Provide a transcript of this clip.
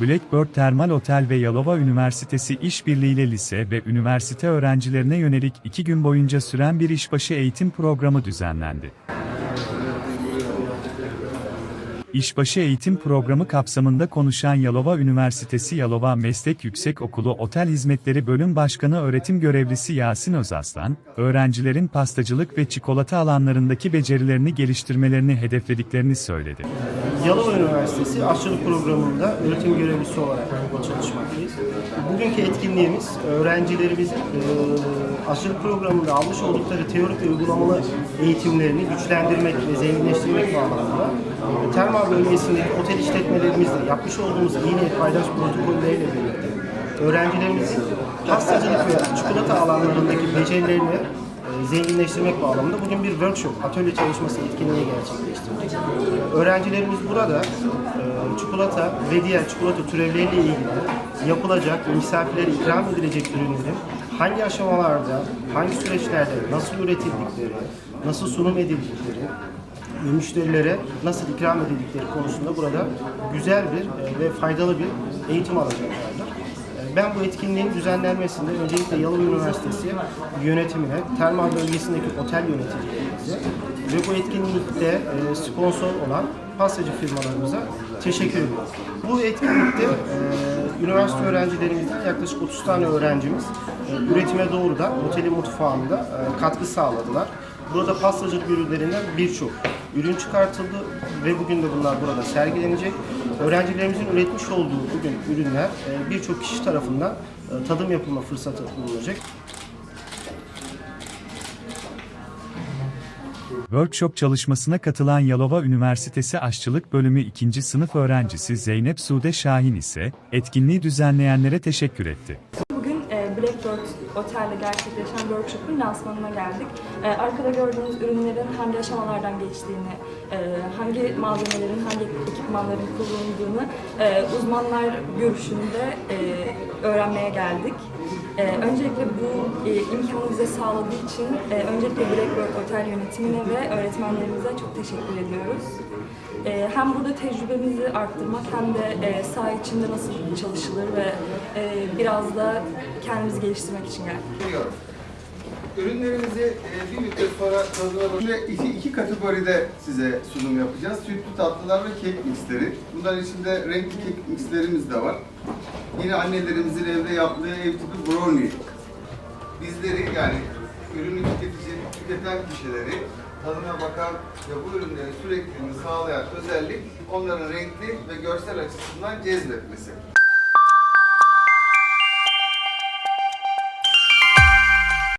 Blackbird Termal Otel ve Yalova Üniversitesi işbirliğiyle lise ve üniversite öğrencilerine yönelik iki gün boyunca süren bir işbaşı eğitim programı düzenlendi. İşbaşı eğitim programı kapsamında konuşan Yalova Üniversitesi Yalova Meslek Yüksekokulu Otel Hizmetleri Bölüm Başkanı Öğretim Görevlisi Yasin Özaslan, öğrencilerin pastacılık ve çikolata alanlarındaki becerilerini geliştirmelerini hedeflediklerini söyledi. Yalova Üniversitesi aşçılık programında öğretim görevlisi olarak çalışmaktayız. Bugünkü etkinliğimiz öğrencilerimizin e, aşçılık programında almış oldukları teorik ve uygulamalı eğitimlerini güçlendirmek ve zenginleştirmek bağlamında e, Termal bölgesindeki otel işletmelerimizde yapmış olduğumuz iyi niyet paydaş protokolleriyle birlikte öğrencilerimizin pastacılık ve çikolata alanlarındaki becerilerini zenginleştirmek bağlamında bugün bir workshop, atölye çalışması etkinliği gerçekleştirdik. Öğrencilerimiz burada e, çikolata ve diğer çikolata türevleriyle ilgili yapılacak ve misafirlere ikram edilecek ürünlerin hangi aşamalarda, hangi süreçlerde nasıl üretildikleri, nasıl sunum edildikleri müşterilere nasıl ikram edildikleri konusunda burada güzel bir e, ve faydalı bir eğitim alacaklardır. Ben bu etkinliğin düzenlenmesinde öncelikle Yalova Üniversitesi yönetimine, termal bölgesindeki otel yöneticilerimize ve bu etkinlikte e, sponsor olan pastacı firmalarımıza teşekkür ediyorum. Bu etkinlikte e, üniversite öğrencilerimizden yaklaşık 30 tane öğrencimiz e, üretime doğrudan otelin mutfağında katkı sağladılar. Burada pastacılık ürünlerinden birçok ürün çıkartıldı ve bugün de bunlar burada sergilenecek. Öğrencilerimizin üretmiş olduğu bugün ürünler e, birçok kişi tarafından e, tadım yapılma fırsatı bulunacak. Workshop çalışmasına katılan Yalova Üniversitesi Aşçılık Bölümü 2. sınıf öğrencisi Zeynep Sude Şahin ise etkinliği düzenleyenlere teşekkür etti. Blackbird Otel'de gerçekleşen workshop'un lansmanına geldik. E, Arkada gördüğünüz ürünlerin hangi aşamalardan geçtiğini, e, hangi malzemelerin, hangi ekipmanların kullanıldığını e, uzmanlar görüşünde e, öğrenmeye geldik. E, Öncelikle bu e, imkanı bize sağladığı için e, öncelikle Blackbird Otel yönetimine ve öğretmenlerimize çok teşekkür ediyoruz. E, hem burada tecrübemizi arttırmak hem de e, saha içinde nasıl çalışılır ve e, biraz da kendimizi geliştirmek için geldik. Ürünlerimizi e, bir müddet sonra tadına iki, iki kategoride size sunum yapacağız. Sütlü tatlılar ve kek mixleri. Bunların içinde renkli kek mixlerimiz de var. Yine annelerimizin evde yaptığı ev tipi brownie. Bizleri yani ürünü tüketici, tüketen kişileri tadına bakan ve bu ürünlerin sürekliliğini sağlayan özellik onların renkli ve görsel açısından cezbetmesi.